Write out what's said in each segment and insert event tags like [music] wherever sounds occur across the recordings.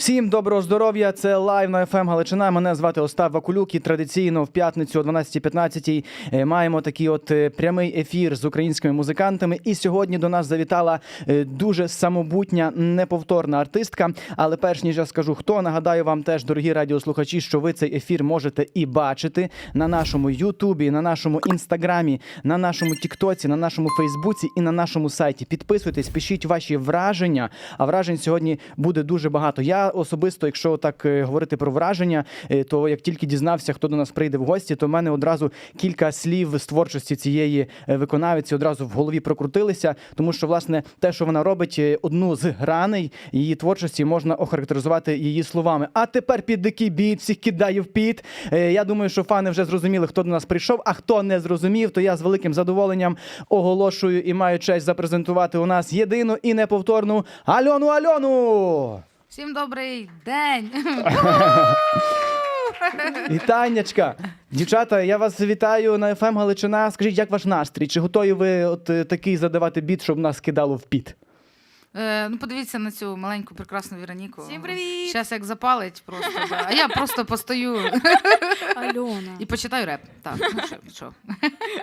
Всім доброго здоров'я! Це лайв на FM Галичина. Мене звати Остап Вакулюк. І традиційно в п'ятницю о 12.15 е, маємо такий от е, прямий ефір з українськими музикантами. І сьогодні до нас завітала е, дуже самобутня, неповторна артистка. Але перш ніж я скажу, хто нагадаю вам теж, дорогі радіослухачі, що ви цей ефір можете і бачити на нашому Ютубі, на нашому інстаграмі, на нашому Тіктоці, на нашому Фейсбуці і на нашому сайті. Підписуйтесь, пишіть ваші враження. А вражень сьогодні буде дуже багато. Я особисто, якщо так е, говорити про враження, е, то як тільки дізнався, хто до нас прийде в гості, то в мене одразу кілька слів з творчості цієї е, виконавиці одразу в голові прокрутилися, тому що власне те, що вона робить, одну з граней її творчості можна охарактеризувати її словами. А тепер під дикий біт, всіх кидаю в піт. Я думаю, що фани вже зрозуміли, хто до нас прийшов. А хто не зрозумів, то я з великим задоволенням оголошую і маю честь запрезентувати у нас єдину і неповторну Альону Альону. Всім добрий день. [laughs] Вітаннячка! Дівчата, я вас вітаю на FM Галичина. Скажіть, як ваш настрій? Чи готові ви от е, такий задавати біт, щоб нас кидало в піт? Е, ну, подивіться на цю маленьку прекрасну Віроніку. Всім привіт! Зараз як запалить просто. Да. А я просто постою Альона. і почитаю реп. Так, ну що, що.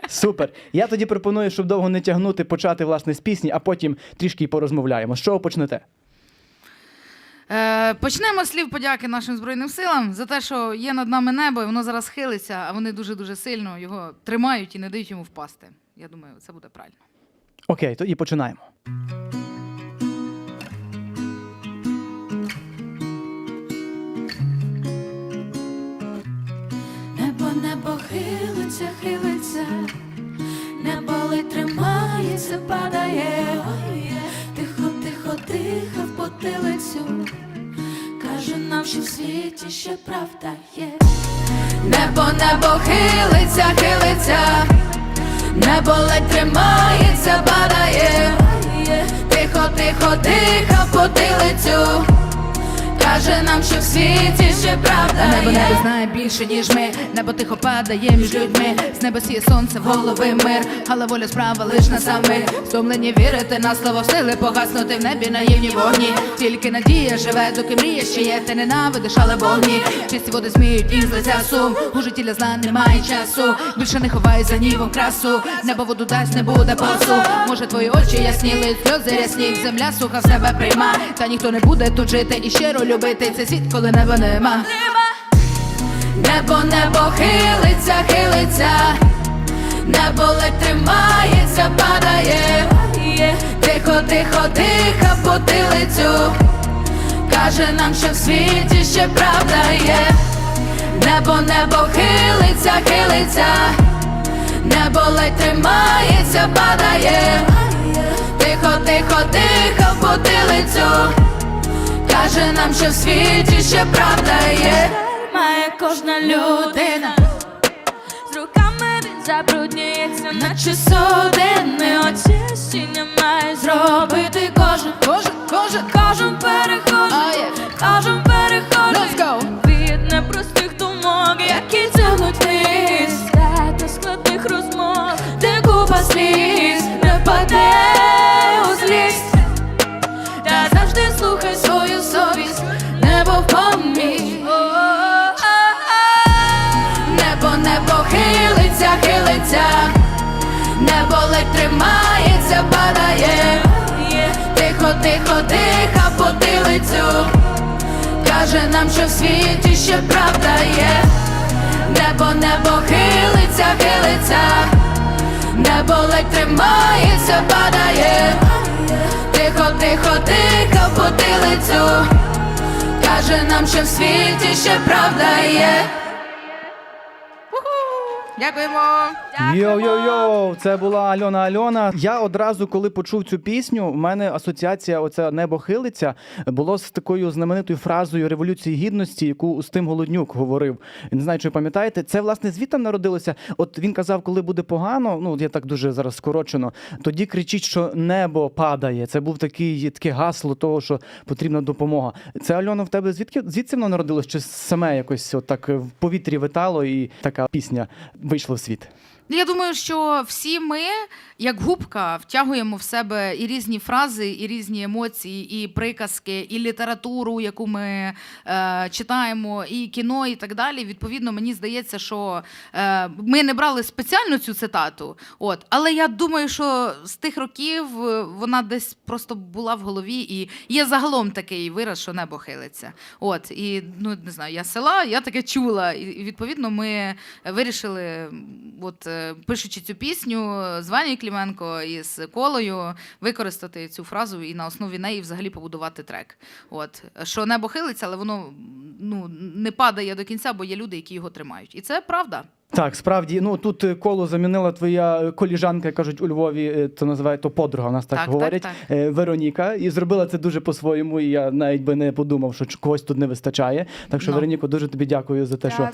Супер. Я тоді пропоную, щоб довго не тягнути, почати власне з пісні, а потім трішки й порозмовляємо. З чого почнете? Е, почнемо з слів подяки нашим Збройним силам за те, що є над нами небо, і воно зараз хилиться, а вони дуже-дуже сильно його тримають і не дають йому впасти. Я думаю, це буде правильно. Окей, тоді починаємо. Небо, небо хилиться, хилиться, небо ледь тримається, падає, тихо, тихо, тихо в потилицю. Каже нам, що в світі ще правда є. Небо, небо хилиться, хилиться, небо ледь тримається, падає, тихо, тихо, тихо в потилицю. Каже нам, що в світі ще правда Небо є. небо знає більше, ніж ми. Небо тихо падає між людьми. З неба сіє сонце, в голови мир. Але воля справа лиш на сами. Стомлені вірити на слово сили, погаснути в небі наївні вогні. Тільки надія живе, доки мрія ще є. Ти ненавидиш, але вогні. Чисті води зміють їх з сум. У житті для зла немає часу. Більше не ховай за нівом красу. Небо воду дасть, не буде пасу. Може, твої очі ясніли, сльози рясні. Земля суха в себе прийма. Та ніхто не буде тут жити і щиро любити цей світ, коли неба нема. Небо, небо хилиться, хилиться, небо ледь тримається, падає, тихо, тихо, тихо потилицю. Каже нам, що в світі ще правда є. Небо, небо хилиться, хилиться, небо ледь тримається, падає, тихо, тихо, тихо потилицю. Каже нам, що в світі ще правда є. Має кожна людина. З руками він забруднюється, наче судини очищення має зробити. Кожен, кожен, кожен, кожен перехожий, кожен перехожий. Від непростих хилиться, небо ледь тримається, падає, тихо, тихо, в потилицю. Каже нам, що в світі ще правда є. Небо, небо хилиться, хилиться, небо ледь тримається, падає. Тихо, тихо, в потилицю. Каже нам, що в світі ще правда є. Дякуємо! Йо-йо-йо, це була Альона Альона. Я одразу, коли почув цю пісню, в мене асоціація оце небо хилиться було з такою знаменитою фразою Революції Гідності, яку Устим Голоднюк говорив. Не знаю, чи ви пам'ятаєте. Це власне звідти народилося. От він казав, коли буде погано, ну я так дуже зараз скорочено, тоді кричіть, що небо падає. Це був такий таке гасло того, що потрібна допомога. Це Альона в тебе звідки звідси воно народилось? Чи саме якось от так в повітрі витало і така пісня вийшла в світ? Я думаю, що всі ми, як губка, втягуємо в себе і різні фрази, і різні емоції, і приказки, і літературу, яку ми е, читаємо, і кіно, і так далі. Відповідно, мені здається, що е, ми не брали спеціально цю цитату. От, але я думаю, що з тих років е, вона десь просто була в голові, і є загалом такий вираз, що небо хилиться. От, і ну не знаю, я села, я таке чула. І, відповідно ми вирішили, от е, пишучи цю пісню з Ванією Кліменко і з Колою, використати цю фразу і на основі неї взагалі побудувати трек. От що небо хилиться, але воно ну не падає до кінця, бо є люди, які його тримають. І це правда. Так, справді, ну тут е, коло замінила твоя е, коліжанка, кажуть у Львові, е, це називає то подруга, у нас так, Так, так, говорять. так. е, Вероніка, і зробила це дуже по-своєму. І я навіть би не подумав, що когось тут не вистачає. Так що, Ну. Вероніко, дуже тобі дякую за те, що вам.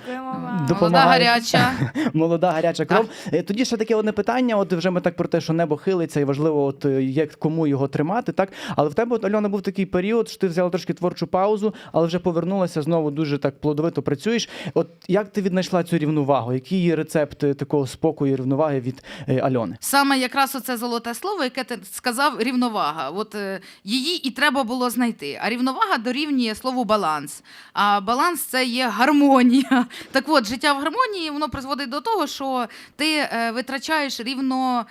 Допомагає. Молода гаряча. [laughs] молода гаряча кров. Е, Тоді ще таке одне питання. От вже ми так про те, що небо хилиться, і важливо, от як кому його тримати, так. Але в тебе, от, Альона, був такий період, що ти взяла трошки творчу паузу, але вже повернулася знову дуже так плодовито працюєш. От як ти віднайшла цю рівновагу? Який є рецепт е, такого спокою і рівноваги від е, Альони? Саме якраз оце золоте слово, яке ти сказав, рівновага. От е, її і треба було знайти. А рівновага дорівнює слову баланс. А баланс це є гармонія. [laughs] Так от, життя в гармонії воно призводить до того, що ти е, витрачаєш рівно.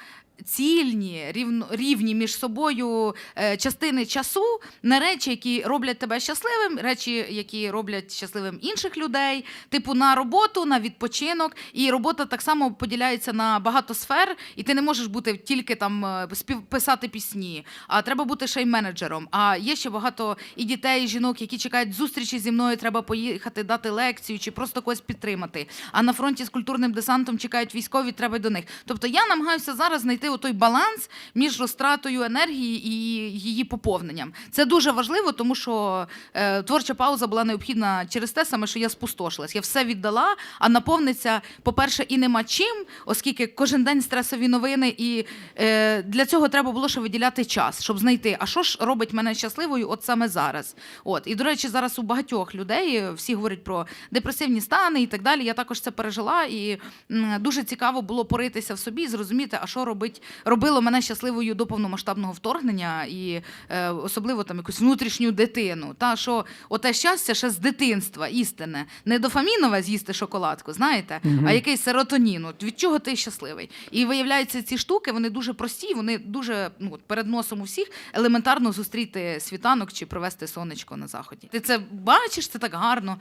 Цільні, рівні між собою е, частини часу на речі, які роблять тебе щасливим, речі, які роблять щасливим інших людей, типу на роботу, на відпочинок. І робота так само поділяється на багато сфер, і ти не можеш бути тільки там е, писати пісні, а треба бути ще й менеджером. А є ще багато і дітей, і жінок, які чекають зустрічі зі мною. Треба поїхати дати лекцію чи просто когось підтримати. А на фронті з культурним десантом чекають військові, треба до них. Тобто я намагаюся зараз знайти той баланс між розтратою енергії і її поповненням. Це дуже важливо, тому що е, творча пауза була необхідна через те саме, що я спустошилась. Я все віддала, а наповниться, по-перше, і нема чим, оскільки кожен день стресові новини, і е, для цього треба було ще виділяти час, щоб знайти, а що ж робить мене щасливою, от саме зараз. От і до речі, зараз у багатьох людей е, всі говорять про депресивні стани і так далі. Я також це пережила, і м, дуже цікаво було поритися в собі, і зрозуміти, а що робить робило мене щасливою до повномасштабного вторгнення, і е, особливо там якусь внутрішню дитину. Та що оте щастя ще з дитинства, істинне, не дофамінове з'їсти шоколадку, знаєте, а якийсь серотонін. От від чого ти щасливий? І виявляється, ці штуки вони дуже прості, вони дуже ну перед носом у всіх елементарно зустріти світанок чи провести сонечко на заході. Ти це бачиш, це так гарно.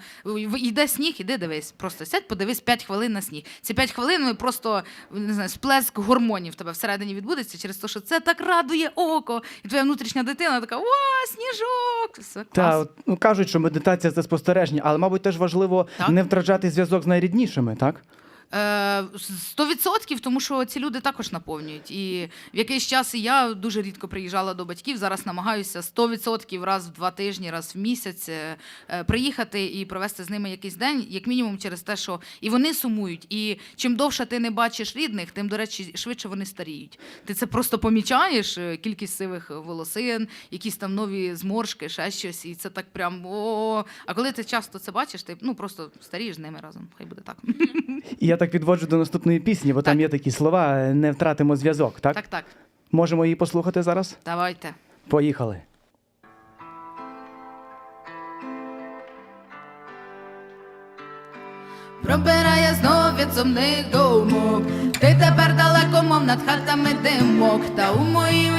Йде сніг, іди дивись. Просто сядь, подивись 5 хвилин на сніг. Ці 5 хвилин ви просто не знаю, сплеск гормонів тебе всередині відбудеться через те, що це так радує око, і твоя внутрішня дитина така: о, сніжок! Все клас. Та ну кажуть, що медитація це спостереження, але мабуть теж важливо Так. не втрачати зв'язок з найріднішими, так? Е, Сто відсотків, тому що ці люди також наповнюють. І в якийсь час і я дуже рідко приїжджала до батьків. Зараз намагаюся 100% раз в два тижні, раз в місяць е, е, приїхати і провести з ними якийсь день, як мінімум, через те, що і вони сумують. І чим довше ти не бачиш рідних, тим, до речі, швидше вони старіють. Ти це просто помічаєш, е, кількість сивих волосин, якісь там нові зморшки, ще щось, і це так прям о. А коли ти часто це бачиш, ти ну просто старієш з ними разом. Хай буде так. Так підводжу до наступної пісні, бо там є такі слова не втратимо зв'язок, так? Так, так. Можемо її послухати зараз? Давайте. Поїхали. Пробирає знов від сумних думок. Ти тепер далеко, мов над хатами димок. Та у моїй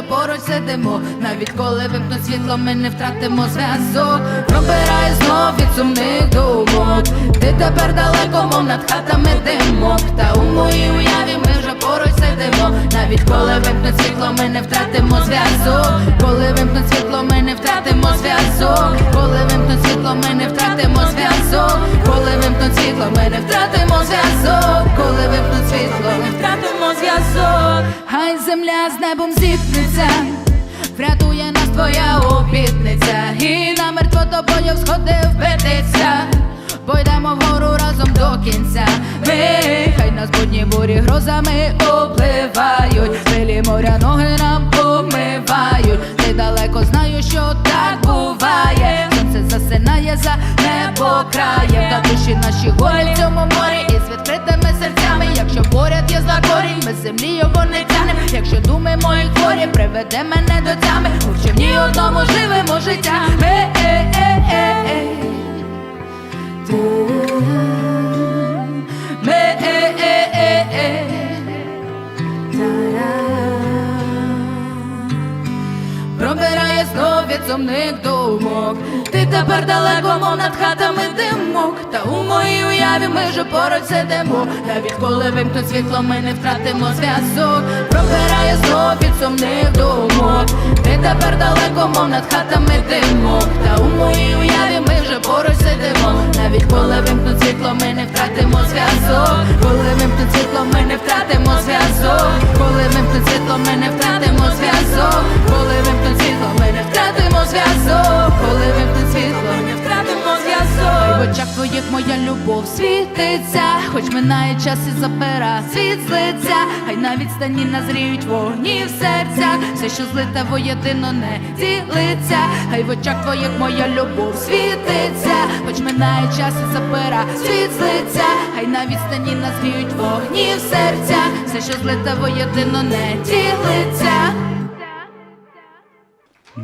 вже поруч сидимо. Навіть коли вимкнуть світло, ми не втратимо зв'язок. Пробирай знов від сумних думок. Ти тепер далеко, мов над хатами димок. Та у моїй уяві поруч сидимо. Навіть коли вимкнуть світло, ми не втратимо зв'язок. Коли вимкнуть світло, ми не втратимо зв'язок. Коли вимкнуть світло, ми не втратимо зв'язок. Коли вимкнуть світло, ми не втратимо зв'язок. Коли вимкнуть світло, ми Втратимо зв'язок. Хай земля з небом зіткнеться, врятує нас твоя обітниця, і намертво тобою сходи Пойдемо вгору разом до кінця. Ми хай нас будні бурі грозами обливають. Хвилі моря ноги нам помивають. Ти далеко знаю, що так буває. Сонце засинає за небо краєм. Та душі наші голі в цьому морі із відкритими серцями, Якщо поряд є зла корінь, ми з землі його не тянем. Якщо думи мої хворі, приведе мене до тями. У човні одному живемо життя. Е, е, е, е, е. Пробирає знов від думок Ти тепер далеко, мов над хатами димок. Та у моїй уяві ми вже поруч сидимо. Та відколи вимкнуть світло, ми не втратимо зв'язок. Пробирає знов від сумних думок Ти тепер далеко, мов над хатами димок. Та у моїй уяві вже поруч сидимо. Навіть коли вимкнуть світло, ми не втратимо зв'язок. Коли вимкнуть світло, ми не втратимо зв'язок. Коли вимкнуть світло, ми не втратимо зв'язок. Коли вимкнуть світло, ми не втратимо зв'язок. Коли вимкнуть світло, ми не втратимо зв'язок. В очах твоїх моя любов світиться, хоч минає час і забира світ з лиця, хай на відстані назріють вогні в серцях, все, що злите воєдино не ділиться, хай в очах твоїх моя любов світиться, хоч минає час і забира світ з лиця, хай на відстані назріють вогні в серцях, все, що злите воєдино не ділиться.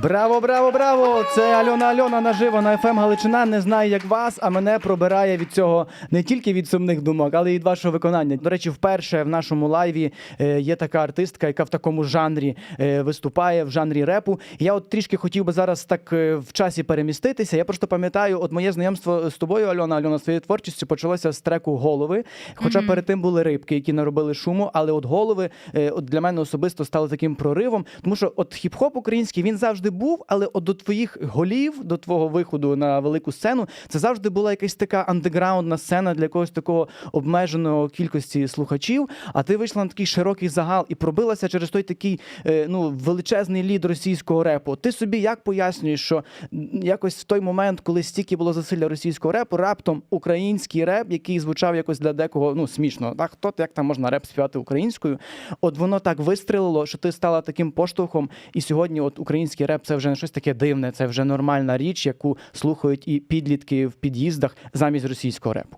Браво, браво, браво! Це Альона Альона наживо на ФМ Галичина. Не знаю, як вас, а мене пробирає від цього не тільки від сумних думок, але й від вашого виконання. До речі, вперше в нашому лайві е, є така артистка, яка в такому жанрі е, виступає, в жанрі репу. Я от трішки хотів би зараз так е, в часі переміститися. Я просто пам'ятаю, от моє знайомство з тобою, Альона Альона, своєю творчістю почалося з треку голови. Хоча перед тим були рибки, які наробили шуму, але от голови от для мене особисто стали таким проривом, тому що от хіп-хоп український він завжди був, але от до твоїх голів, до твого виходу на велику сцену, це завжди була якась така андеграундна сцена для якогось такого обмеженого кількості слухачів. А ти вийшла на такий широкий загал і пробилася через той такий е, ну величезний лід російського репу. Ти собі як пояснюєш, що якось в той момент, коли стільки було засилля російського репу, раптом український реп, який звучав якось для декого ну смішно, так хто як там можна реп співати українською? От воно так вистрілило, що ти стала таким поштовхом, і сьогодні, от український реп, це вже не щось таке дивне, це вже нормальна річ, яку слухають і підлітки в під'їздах замість російського репу.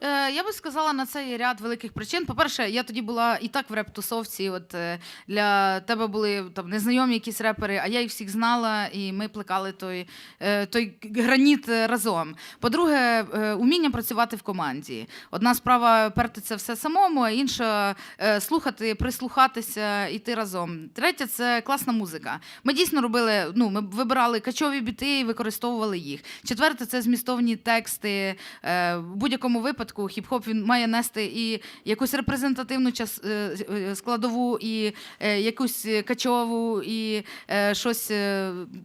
Е, я би сказала на це є ряд великих причин. По-перше, я тоді була і так в реп-тусовці. От е, для тебе були там незнайомі якісь репери, а я їх всіх знала, і ми плекали той, е, той граніт разом. По-друге, е, уміння працювати в команді. Одна справа перти це все самому, а інша е, слухати, прислухатися, іти разом. Третє це класна музика. Ми дійсно робили, ну, ми вибирали качові біти і використовували їх. Четверте це змістовні тексти. Е, В будь-якому випадку хіп-хоп він має нести і якусь репрезентативну час, е, е, складову, і е, якусь качову, і щось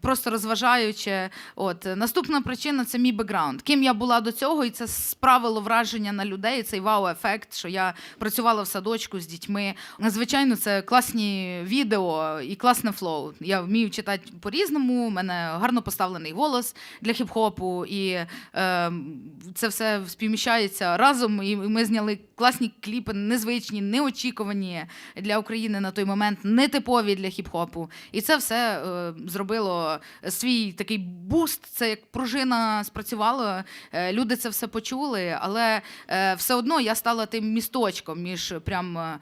просто розважаюче. От наступна причина це мій бекграунд. Ким я була до цього, і це справило враження на людей. Цей вау-ефект, що я працювала в садочку з дітьми. Звичайно, це класні відео і класне флоу. Я вмію читати по-різному. У мене гарно поставлений голос для хіп-хопу, і е, це все співміщається разом. І ми зняли класні кліпи, незвичні, неочікувані для України на той момент, нетипові для хіп-хопу. І це все е, зробило свій такий буст. Це як пружина спрацювало. Е, люди це все почули, але е, все одно я стала тим місточком між прям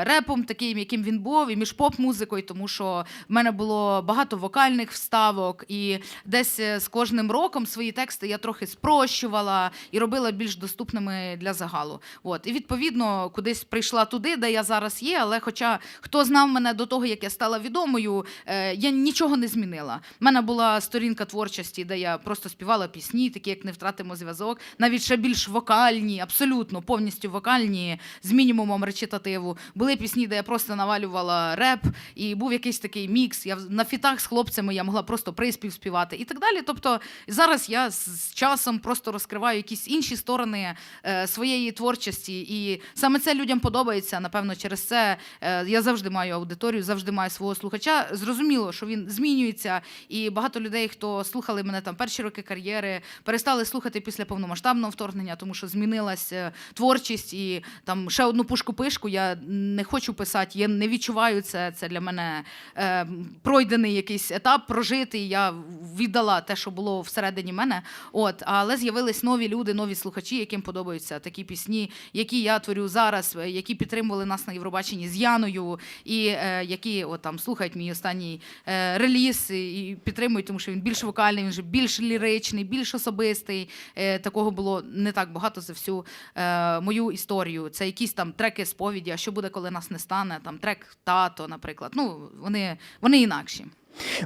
репом, таким, яким він був, і між поп-музикою, тому що в мене було багато вокальних вставок, і десь з кожним роком свої тексти я трохи спрощувала і робила більш доступними для загалу. От і відповідно кудись прийшла туди, де я зараз є. Але, хоча хто знав мене до того, як я стала відомою, е, я нічого не змінила. У мене була сторінка творчості, де я просто співала пісні, такі як не втратимо зв'язок, навіть ще більш вокальні, абсолютно повністю вокальні, з мінімумом речитативу. Були пісні, де я просто навалювала реп, і був якийсь такий мікс. Я на фітах з хлопцями я могла просто приспів співати і так далі. Тобто зараз я з- часом просто розкриваю якісь інші сторони своєї творчості, і саме це людям подобається. Напевно, через це е, я завжди маю аудиторію, завжди маю свого слухача. Зрозуміло, що він змінюється, і багато людей, хто слухали мене там перші роки кар'єри, перестали слухати після повномасштабного вторгнення, тому що змінилась е, творчість і там ще одну пушку-пишку. Я не хочу писати, я не відчуваю це. Це для мене е, пройдений якийсь етап, прожитий. Я віддала те, що було всередині мене. От, але з'явились нові люди, нові слухачі, яким подобається. Подобаються такі пісні, які я творю зараз, е, які підтримували нас на Євробаченні з Яною, і е, які от, там, слухають мій останній е, реліз і і підтримують, тому що він більш вокальний, він вже більш ліричний, більш особистий. Е, такого було не так багато за всю е, мою історію. Це якісь там треки сповіді, а що буде, коли нас не стане, там трек тато, наприклад. Ну, вони, вони інакші.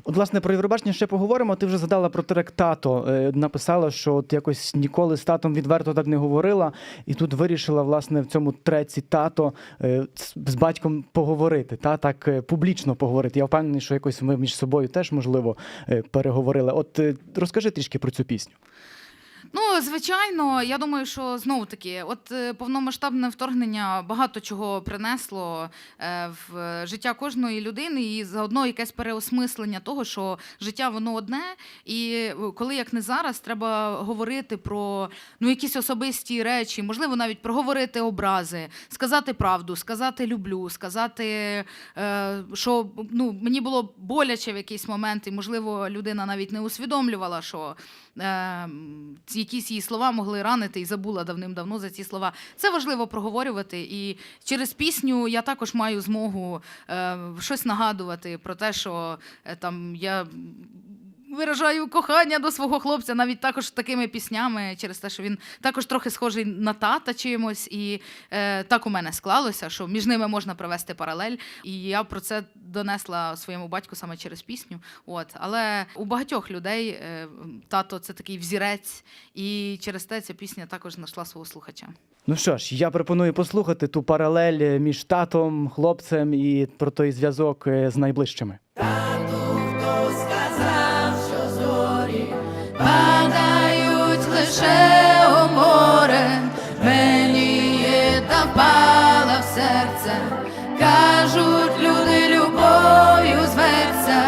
От, власне, про Євробачення ще поговоримо. Ти вже згадала про трек тато. Е, Написала, що от якось ніколи з татом відверто так не говорила, і тут вирішила, власне, в цьому треці тато е, з- батьком поговорити, та так е, публічно поговорити. Я впевнений, що якось ми між собою теж можливо переговорили. От розкажи трішки про цю пісню. Ну, звичайно, я думаю, що знову таки, от е, повномасштабне вторгнення багато чого принесло е, в життя кожної людини, і заодно якесь переосмислення того, що життя воно одне, і е, коли як не зараз, треба говорити про ну якісь особисті речі, можливо, навіть проговорити образи, сказати правду, сказати люблю, сказати, що ну мені було боляче в якийсь момент, і можливо, людина навіть не усвідомлювала, що ці якісь її слова могли ранити і забула давним-давно за ці слова. Це важливо проговорювати. І через пісню я також маю змогу е, щось нагадувати про те, що е, там я. Виражаю кохання до свого хлопця, навіть також такими піснями, через те, що він також трохи схожий на тата чимось, і е, так у мене склалося, що між ними можна провести паралель. І я про це донесла своєму батьку саме через пісню. От, але у багатьох людей е, тато це такий взірець, і через те ця пісня також знайшла свого слухача. Ну що ж, я пропоную послухати ту паралель між татом, хлопцем і про той зв'язок е, з найближчими. Падають лише у море, мені є та впала в серце. Кажуть, люди любов'ю зветься,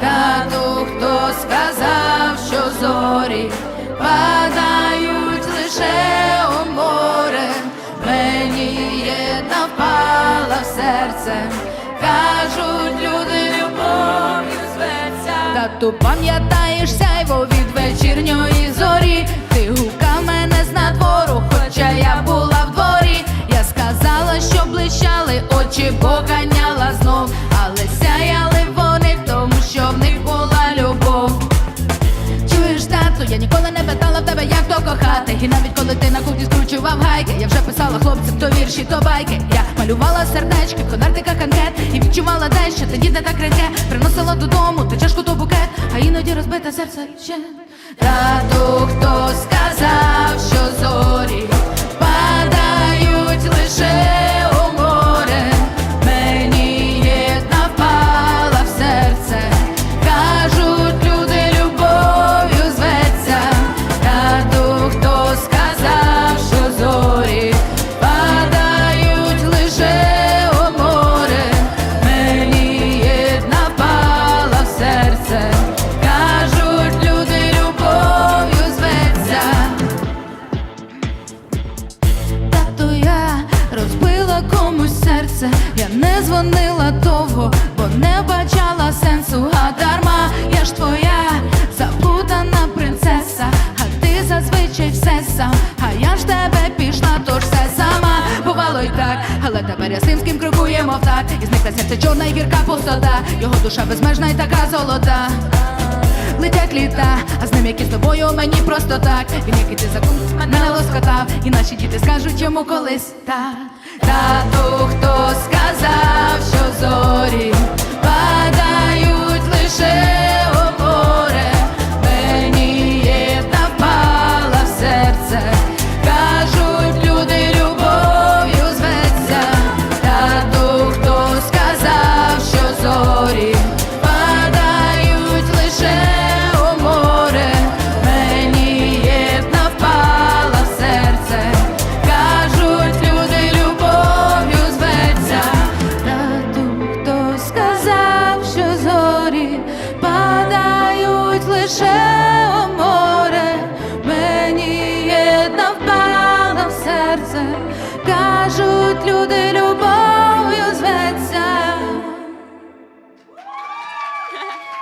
тату, хто сказав, що зорі падають лише у море, мені є та впала в серце. Кажуть, Тату, пам'ятаєш сяйво від вечірньої зорі. Ти гукав мене з надвору, хоча я була в дворі. Я сказала, що блищали очі, поганяла знов, але сяяли вони, тому що в я ніколи не питала в тебе, як то кохати. І навіть коли ти на кухні скручував гайки, я вже писала хлопцям то вірші, то байки. Я малювала сердечки в конвертиках анкет і відчувала те, що тоді не так рідке. Приносила додому то чашку, то букет, а іноді розбите серце ще. Тату, хто сказав, що зорі падають але тепер я з тим, з ким крокуємо в так, і зникла серце чорна і гірка пустота, його душа безмежна і така золота. Летять літа, а з ним які з тобою мені просто так. Він який ти закон мене лоскотав, і наші діти скажуть йому колись так. Тату, хто сказав, що зорі падають лише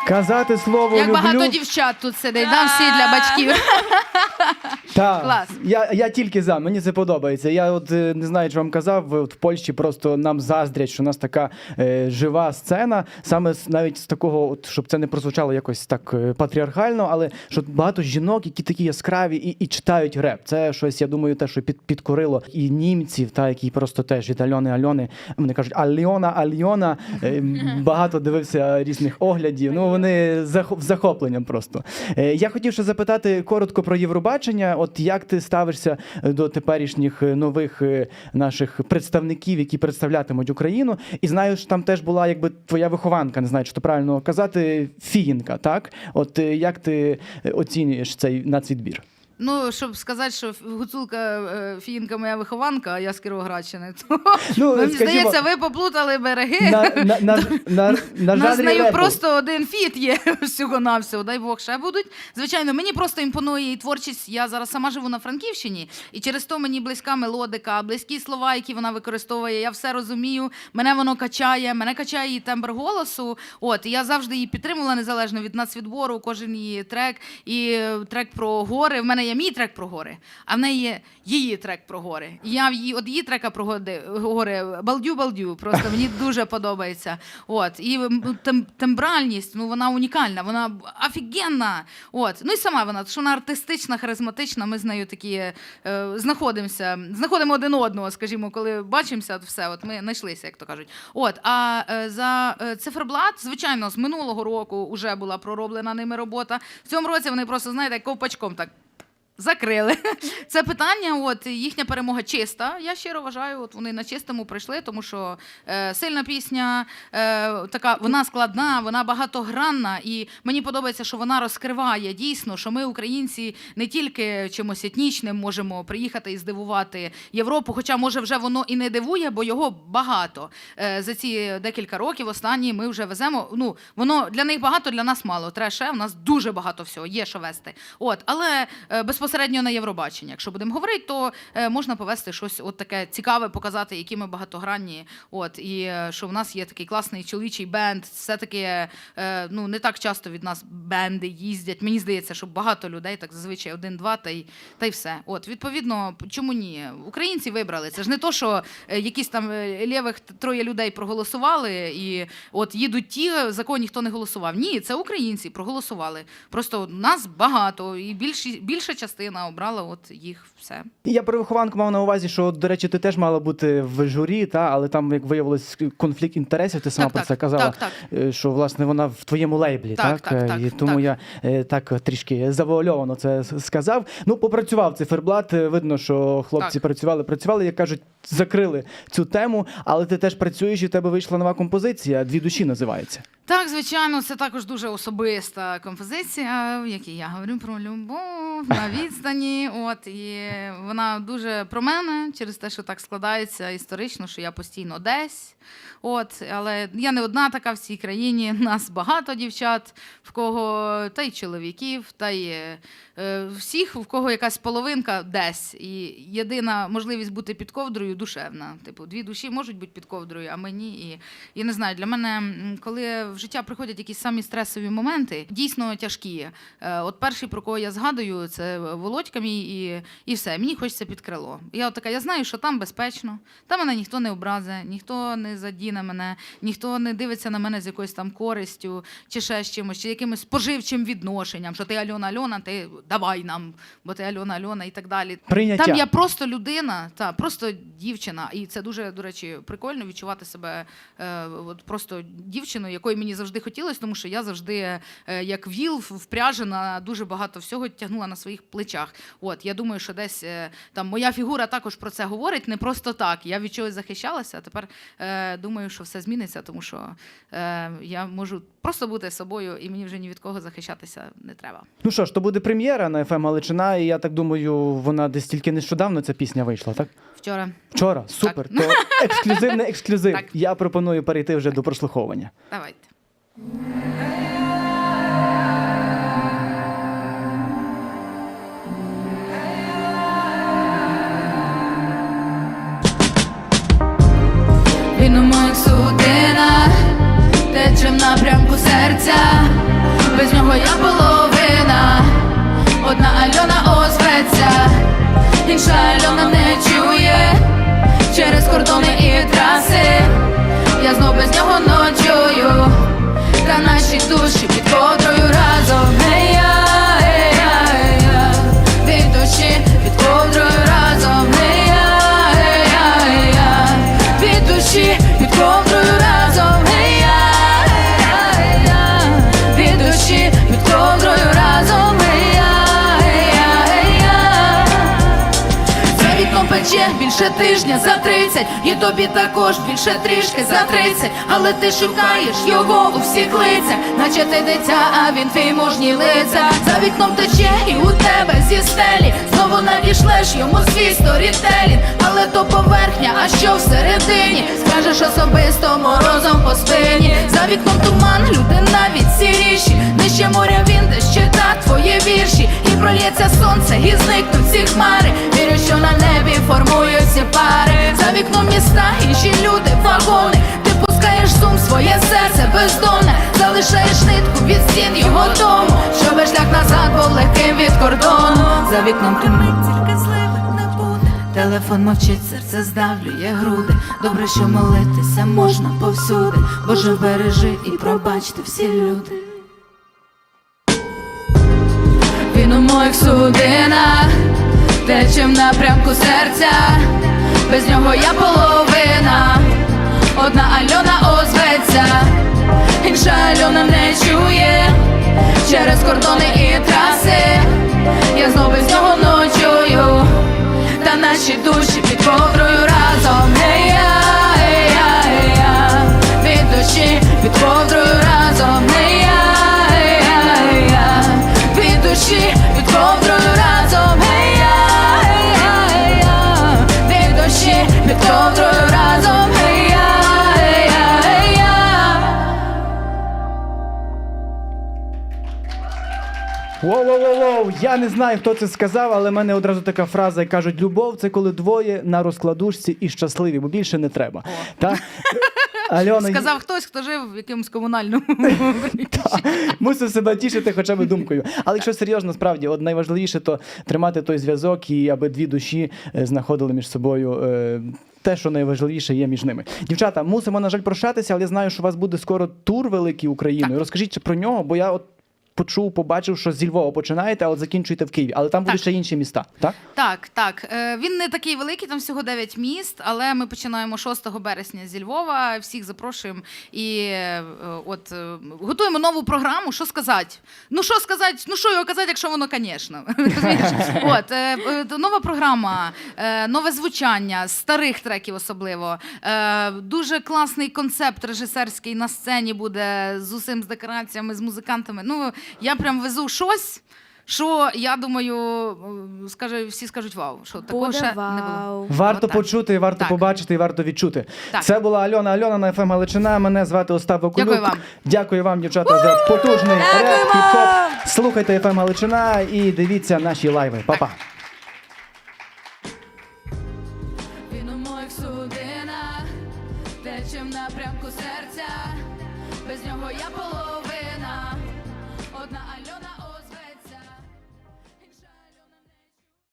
Казати слово Як люблю. багато дівчат тут сидить, да, всі для батьків. Так, [laughs] Клас. Я, я тільки за, мені це подобається. Я от е, не знаю, чи вам казав, от в Польщі просто нам заздрять, що у нас така е, жива сцена, саме з- навіть з такого, от, щоб це не прозвучало якось так е, патріархально, але що багато жінок, які такі яскраві і, і читають реп. Це щось, я думаю, те, що під, підкорило і німців, та які просто теж від Альони Альони. Вони кажуть, Альона, Альона. Е, багато дивився різних оглядів. Ну вони захопленням просто. Е, Я хотів ще запитати коротко про Євробачення. От як ти ставишся до теперішніх е, нових е, наших представників, які представлятимуть Україну? І знаю, що там теж була якби твоя вихованка, не знаю, чи то правильно казати, фіїнка, так? От як ти оцінюєш цей нацвідбір? Ну, щоб сказати, що гуцулка е, фіїнка моя вихованка, а я з Кіровоградщини, [laughs] то Ну, мені скажімо, здається, ви поплутали береги. На, на, на, [laughs] на, на нас з нею просто один фіт є [laughs] всього навсього. Дай Бог ще будуть. Звичайно, мені просто імпонує і творчість. Я зараз сама живу на Франківщині, і через то мені близька мелодика, близькі слова, які вона використовує. Я все розумію. Мене воно качає, мене качає її тембр голосу. От і я завжди її підтримувала незалежно від нацвідбору. Кожен її трек і е, трек про гори. В мене є мій трек про гори, а в неї є її трек про гори. І я в її от її трека про гори балдю балдю. Просто мені дуже подобається. От і тем, тембральність, ну вона унікальна, вона офігенна. От ну і сама вона, що вона артистична, харизматична. Ми з нею такі е, знаходимося, знаходимо один одного, скажімо, коли бачимося, от все. От ми знайшлися, як то кажуть. От а е, за е, циферблат, звичайно, з минулого року вже була пророблена ними робота. В цьому році вони просто знаєте, ковпачком так. Закрили [laughs] це питання. От їхня перемога чиста. Я щиро вважаю, от вони на чистому прийшли, тому що е, сильна пісня, е, така вона складна, вона багатогранна, і мені подобається, що вона розкриває дійсно, що ми, українці, не тільки чимось етнічним можемо приїхати і здивувати Європу. Хоча може вже воно і не дивує, бо його багато. Е, за ці декілька років останні ми вже веземо. Ну воно для них багато, для нас мало. Треше, в нас дуже багато всього є, що вести. От, але е, безпосередньо на Євробачення, якщо будемо говорити, то е, можна повести щось от таке цікаве, показати, які ми багатогранні. От і е, що в нас є такий класний чоловічий бенд. Все таки е, ну не так часто від нас бенди їздять. Мені здається, що багато людей, так зазвичай один-два, та й та й все. От відповідно, чому ні? Українці вибрали. Це ж не то, що якісь там лівих троє людей проголосували, і от їдуть ті, за кого ніхто не голосував. Ні, це українці проголосували. Просто нас багато, і більші, більша частина обрала от їх все. Я про вихованку мав на увазі, що, до речі, ти теж мала бути в журі, та, але там, як виявилось, конфлікт інтересів, ти сама Так, про так, це казала. так, так. е, Що власне вона в твоєму лейблі, Так, так? так, Е, так, І тому так. я е, так трішки завуальовано це сказав. Ну, попрацював циферблат. Видно, що хлопці Так. працювали, працювали, як кажуть, закрили цю тему, але ти теж працюєш, і в тебе вийшла нова композиція. Дві душі називається. Так, звичайно, це також дуже особиста композиція, в якій я говорю про любов на відстані. От і вона дуже про мене через те, що так складається історично, що я постійно десь. От, але я не одна така в цій країні. [laughs] Нас багато дівчат, в кого та й чоловіків, та й е, е, всіх, в кого якась половинка десь. І єдина можливість бути під ковдрою душевна. Типу, дві душі можуть бути під ковдрою, а мені і я не знаю, для мене, коли в життя приходять якісь самі стресові моменти, дійсно тяжкі. Е, От перший, про кого я згадую, це Володька мій і, і все. Мені хочеться під крило. Я от така, я знаю, що там безпечно, там мене ніхто не образить, ніхто не задіне мене, ніхто не дивиться на мене з якоюсь там користю, чи ще з чимось, чи якимось споживчим відношенням, що ти Альона Альона, ти давай нам, бо ти Альона Альона і так далі. Прийняття. Там я просто людина, та просто дівчина, і це дуже, до речі, прикольно відчувати себе е, от просто дівчиною, якої мені завжди хотілося, тому що я завжди, е, як віл, впряжена, дуже багато всього тягнула на своїх плечах. От я думаю, що десь е, там моя фігура також про це говорить, не просто так. Я від чогось захищалася. А тепер е, думаю, що все зміниться, тому що е, я можу просто бути собою, і мені вже ні від кого захищатися не треба. Ну що ж, то буде прем'єра на FM Галичина, і я так думаю, вона десь тільки нещодавно ця пісня вийшла, так? Вчора. Вчора, супер. То ексклюзивний ексклюзив. Так. Я пропоную перейти вже до прослуховування. Давайте. серця, без нього я половина, одна Альона озветься, інша Альона не чує. Через кордони і більше тижня за 30 І тобі також більше трішки за 30 Але ти шукаєш його у всіх лицях Наче ти дитя, а він твій мужній лиця За вікном тече і у тебе зі стелі. Знову надішлеш йому свій сторітелінг Але то поверхня, а що всередині? Скажеш особисто морозом по спині. За вікном туман, люди навіть сіріші. Нижче моря він десь чита твої вірші. І прольється сонце, і зникнуть ці хмари. Вірю, що на небі формуються пари. За вікном міста, інші люди, вагони. Ти пускаєш сум, своє серце бездонне. Залишаєш нитку від стін його дому. Щоб шлях назад був легким від кордону. За вікном тумить, тільки буде Телефон мовчить, серце здавлює груди. Добре, що молитися можна повсюди. Боже, бережи і пробачте всі люди. Він у моїх судинах Тече в напрямку серця. Без нього я половина. Одна Альона озветься. Інша Альона не чує. Через кордони і траси. Я знов без нього ночую наші душі під ковдрою разом. Ей я, ей я, ей я Від душі під ковдрою разом. Ей я, ей я, ей я Від душі під ковдрою я не знаю, хто це сказав, але в мене одразу така фраза, як кажуть, любов це коли двоє на розкладушці і щасливі, бо більше не треба. Так? Альона, Сказав хтось, хто жив в якомусь комунальному мусив себе тішити хоча б думкою. Але якщо серйозно, справді, от найважливіше то тримати той зв'язок і аби дві душі е, знаходили між собою. е, Те, що найважливіше є між ними. Дівчата, мусимо, на жаль, прощатися, але я знаю, що у вас буде скоро тур великий Україною. Розкажіть про нього, бо я от почув, побачив, що зі Львова починаєте, а от закінчуєте в Києві. Але там будуть ще інші міста, так? Так, так. Е, Він не такий великий, там всього 9 міст, але ми починаємо 6 березня зі Львова. Всіх запрошуємо і е, от е, готуємо нову програму. Що сказати? Ну що сказати? Ну що його казати, якщо воно, звісно. [laughs] От е, е, нова програма, е, нове звучання, старих треків особливо. Е, Дуже класний концепт режисерський на сцені буде з усім з декораціями, з музикантами. Ну я прям везу щось. Що я думаю, скаже, всі скажуть вау, що такого Буде ще не було. вау. Варто Отак. почути, варто Так. побачити і варто відчути. Так. Це була Альона Альона на ФМ Галичина. Мене звати Остап Вакулюк. Дякую вам. Дякую вам, дівчата, за потужний реп, хіп-хоп. Слухайте ФМ Галичина і дивіться наші лайви. Па-па.